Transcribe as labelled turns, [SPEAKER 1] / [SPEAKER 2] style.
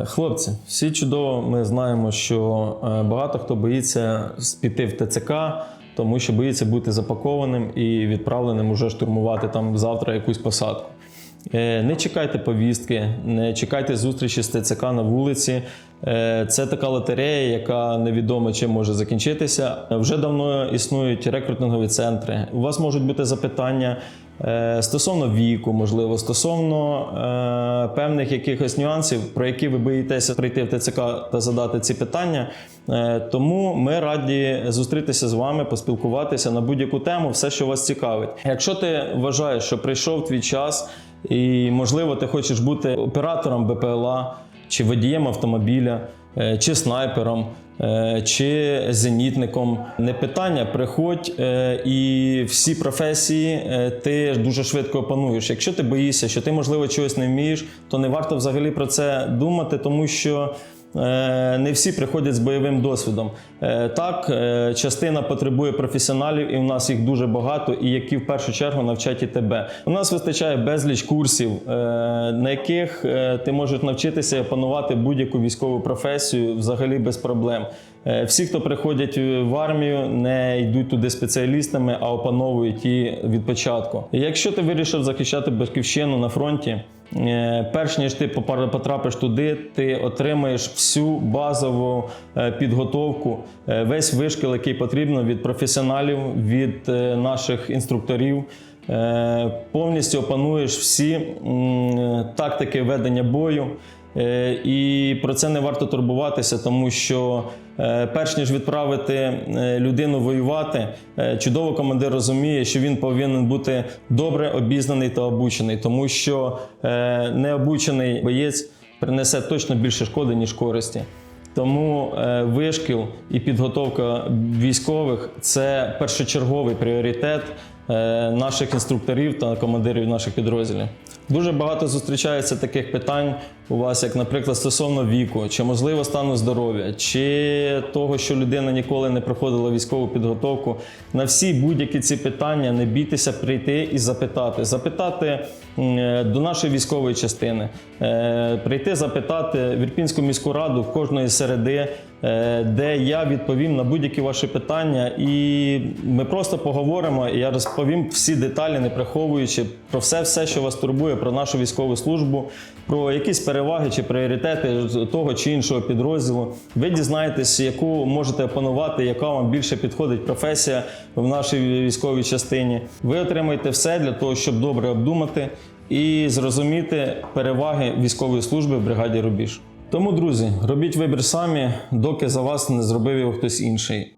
[SPEAKER 1] Е, Хлопці, всі чудово ми знаємо, що е, багато хто боїться піти в ТЦК, тому що боїться бути запакованим і відправленим уже штурмувати там завтра якусь посадку. Е, Не чекайте повістки, не чекайте зустрічі з ТЦК на вулиці. Е, Це така лотерея, яка невідомо чим може закінчитися. Вже давно існують рекрутингові центри. У вас можуть бути запитання е, стосовно віку, можливо, стосовно е, певних якихось нюансів, про які ви боїтеся прийти в ТЦК та задати ці питання. Тому ми раді зустрітися з вами, поспілкуватися на будь-яку тему, все, що вас цікавить. Якщо ти вважаєш, що прийшов твій час, і можливо ти хочеш бути оператором БПЛА чи водієм автомобіля, е, чи снайпером, е, чи зенітником. Не питання, приходь е, і всі професії ти дуже швидко опануєш. Якщо ти боїшся, що ти, можливо, чогось не вмієш, то не варто взагалі про це думати, тому що. Е, Не всі приходять з бойовим досвідом. Е, Так, е, частина потребує професіоналів, і в нас їх дуже багато, і які в першу чергу навчать і тебе. У нас вистачає безліч курсів, на яких ти можеш навчитися опанувати будь-яку військову професію взагалі без проблем. Е, Всі, хто приходять в армію, не йдуть туди спеціалістами, а опановують її від початку. Якщо ти вирішив захищати батьківщину на фронті, е, перш ніж ти потрапиш туди, ти отримаєш всю базову е, підготовку, е, весь вишкіл, який потрібно від професіоналів, від е, наших інструкторів. Е, Повністю опануєш всі тактики ведення бою. Е, І про це не варто турбуватися, тому що е, перш ніж відправити е, людину воювати, чудово командир розуміє, що він повинен бути добре обізнаний та обучений, тому що необучений боєць принесе точно більше шкоди, ніж користі. Тому вишкіл і підготовка військових це першочерговий пріоритет наших інструкторів та командирів наших підрозділів. Дуже багато зустрічається таких питань у вас, як, наприклад, стосовно віку, чи можливо стану здоров'я, чи того, що людина ніколи не проходила військову підготовку. На всі будь-які ці питання не бійтеся прийти і запитати. Запитати е, до нашої військової частини, е, прийти запитати в Ірпінську міську раду в кожної середи, е, де я відповім на будь-які ваші питання, і ми просто поговоримо. І я розповім всі деталі, не приховуючи про все, все, що вас турбує, про нашу військову службу, про якісь переваги чи пріоритети того чи іншого підрозділу. Ви дізнаєтесь, яку можете опанувати, яка вам більше підходить професія в нашій військовій частині. Ви отримаєте все для того, щоб добре обдумати і зрозуміти переваги військової служби в бригаді Рубіж. Тому, друзі, робіть вибір самі, доки за вас не зробив його хтось інший.